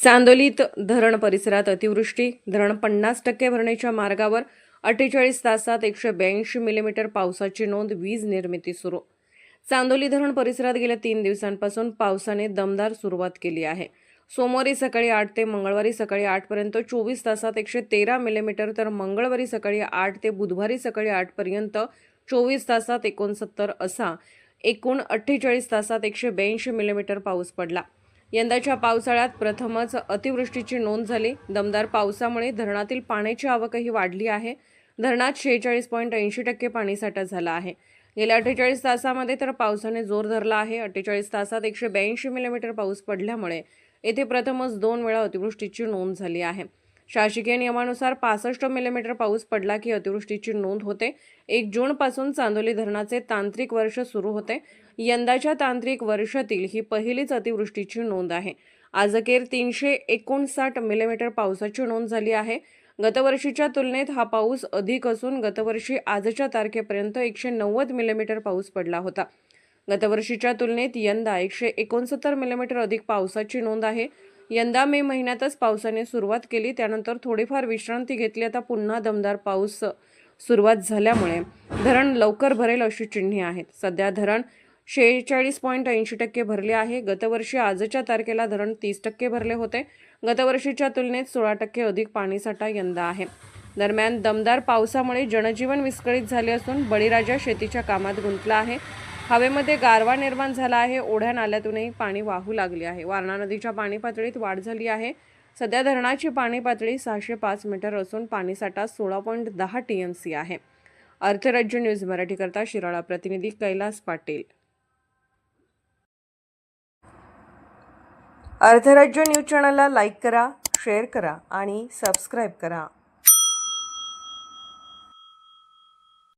चांदोलीत धरण परिसरात अतिवृष्टी धरण पन्नास टक्के भरण्याच्या मार्गावर अठ्ठेचाळीस तासात एकशे ब्याऐंशी मिलीमीटर पावसाची नोंद वीज निर्मिती सुरू. चांदोली धरण परिसरात गेल्या तीन दिवसांपासून पावसाने दमदार सुरुवात केली आहे. सोमवारी सकाळी आठ ते मंगळवारी सकाळी आठपर्यंत चोवीस तासात एकशे तेरा मिलीमीटर तर मंगळवारी सकाळी आठ ते बुधवारी सकाळी आठपर्यंत चोवीस तासात एकोणसत्तर असा एकूण अठ्ठेचाळीस तासात एकशे ब्याऐंशी मिलीमीटर पाऊस पडला. यंदाच्या पावसाळ्यात प्रथमच अतिवृष्टीची नोंद झाली. दमदार पावसामुळे धरणातील पाण्याची आवकही वाढली आहे. धरणात शेहेचाळीस पॉईंट ऐंशी टक्के पाणीसाठा झाला आहे. गेल्या अठ्ठेचाळीस तासामध्ये तर पावसाने जोर धरला आहे. अठ्ठेचाळीस तासात एकशे ब्याऐंशी मिलीमीटर पाऊस पडल्यामुळे येथे प्रथमच दोन वेळा अतिवृष्टीची नोंद झाली आहे. शासकीय नियमानुसार पासष्ट मिलीमीटर पाऊस पडला की अतिवृष्टीची नोंद होते. एक जूनपासून चांदोली धरणाचे तांत्रिक वर्ष सुरू होते. यंदाच्या तांत्रिक वर्षातील ही पहिलीच अतिवृष्टीची नोंद आहे. आज अखेर तीनशे एकोणसाठ मिलीमीटर पावसाची नोंद झाली आहे. गतवर्षीच्या तुलनेत हा पाऊस अधिक असून गतवर्षी आजच्या तारखेपर्यंत एकशे नव्वद मिलीमीटर पाऊस पडला होता. गतवर्षीच्या तुलनेत यंदा एकशे एकोणसत्तर मिलीमीटर अधिक पावसाची नोंद आहे. यंदा मे महिन्यातच पावसाने सुरुवात केली. त्यानंतर थोडीफार विश्रांती घेतली. आता पुन्हा दमदार पाऊस सुरुवात झाल्यामुळे धरण लवकर भरेल अशी चिन्हे आहेत. सध्या धरण शेहेचाळीस पॉईंट ऐंशी टक्के भरले आहे. गतवर्षी आजच्या तारखेला धरण तीस टक्के भरले होते. गतवर्षीच्या तुलनेत सोळा टक्के अधिक पाणीसाठा यंदा आहे. दरम्यान दमदार पावसामुळे जनजीवन विस्कळीत झाले असून बळीराजा शेतीच्या कामात गुंतला आहे. हवेमध्ये गारवा निर्माण झाला आहे. ओढ्या नाल्यातूनही पाणी वाहू लागले आहे. वारणा नदीच्या पाणी पातळीत वाढ झाली आहे. सध्या धरणाची पाणी पातळी सहाशे पाच मीटर असून पाणीसाठा सोळा पॉईंट दहा टी एम सी आहे. अर्थराज्य न्यूज मराठीकरता शिराळा प्रतिनिधी कैलास पाटील. अर्थराज्य न्यूज चॅनलला लाईक करा शेअर करा आणि सबस्क्राईब करा.